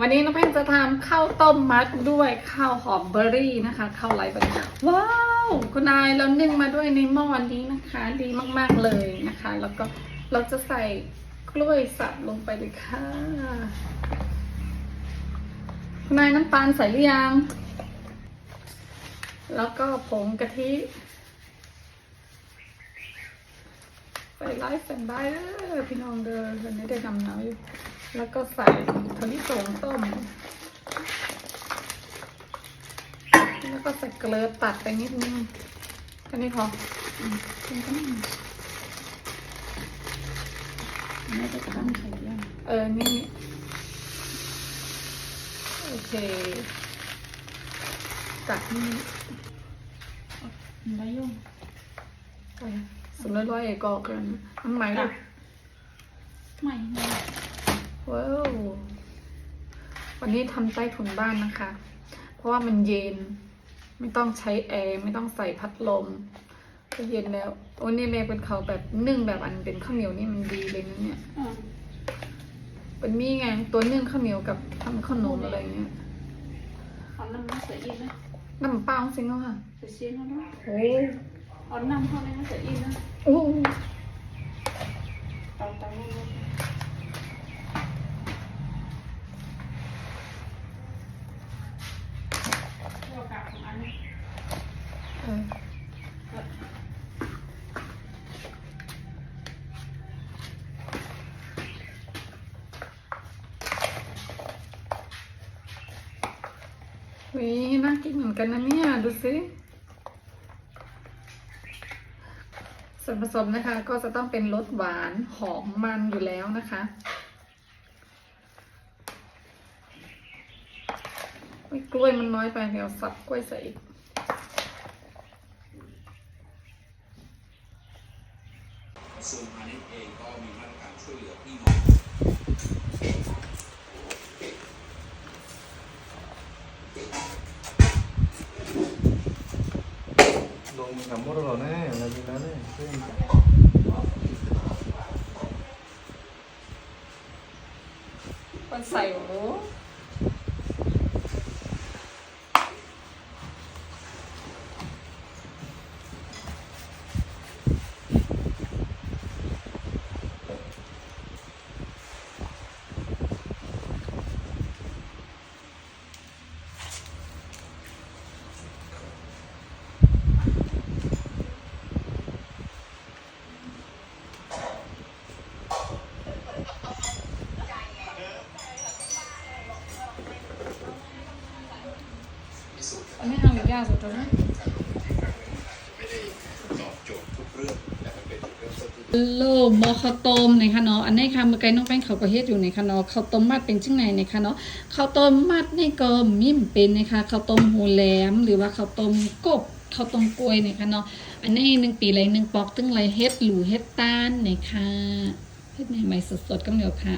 วันนี้น้องแป้งจะทำข้าวต้มมัดด้วยข้าวหอมเบอร์รี่นะคะข้าวไรแบบว้าวคุณนายเรานึ่งมาด้วยในหม้อนี้นะคะ ดีมากๆเลยนะคะ แล้วก็เราจะใส่กล้วยสับลงไปเลยค่ะ คุณนายน้ำตาลใส่หรือยัง แล้วก็ผงกะทิ ใส่ไลฟ์แฟนบายเด้อพี่น้องเด้อวันนี้ได้ดำน้ำอยู่แล้วก็ใส่ถั่วลิสงต้ม แล้วก็ใส่เกลือตัดไปนิดนึงแค่นี้พออืมแค่นี้ก็ได้ไม่จะตั้งใส่ยังเออ นี่ โอเค ตัดนี่ไม่ยุ่งไป สำเร็จร้อยเอกอกันน้ำไหมลูกไม่ไม่ว้าววันนี้ทำใต้ถุนบ้านนะคะ เพราะว่ามันเย็น ไม่ต้องใช้แอร์ไม่ต้องใส่พัดลมก็เย็นแล้วโอ้นี่แม่เป็นเขาแบบนึ่งแบบอันเป็นข้าวเหนียวนี่มันดีเลยนะเนี่ยอ่าเป็นมีไงตัวนึ่งข้าวเหนียวกับทำขนมอะไรเงี้ยเอาน้ำมาใส่อีกนะน้ำเปล่าสิเนาะค่ะใส่เชียนแล้วนะโอ้ เอาน้ำเข้าเลยนะใส่อีกนะโอ้เอาตามนี้นะเอากลับของอันนี้เออวิน่ากินเหมือนกันนะเนี่ย ดูสิ ส่วนผสมนะคะก็จะต้องเป็นรสหวานหอมมันอยู่แล้วนะคะกล้วยมันน้อยไปเดี๋ยวสับกล้วยใส่อีกส่วนพาณิชย์เองก็มีมาตรการช่วยเหลือพี่น้องลงกับมดแน่อะไรแบบนั้นเนี่ยซึ่งมันใส่โอ้อันนี้ทาง หรือ ยากสุดแล้วนะไม่ได้ตอบโจทย์ทุกเรื่องแต่มันเป็นจุดเริ่มต้นที่โลมอข้าวต้มในคะเนาะอันนี้ค่ะเมื่อกี้น้องแป้งเขาก็เฮ็ดอยู่ในคะเนาะข้าวต้มมัดเป็นจังไหนในคะเนาะข้าวต้มมัดนี่ก็มีมเป็นนะคะข้าวต้มหูแหลม หรือว่าข้าวต้มกบข้าวต้มกล้วยในคะเนาะอันนี้หนึ่งปีไรหนึ่งปอกตึงไรเฮ็ดหลูเฮ็ดต้านในค่ะเฮ็ดใหม่ๆสดๆก็เหนียวค่ะ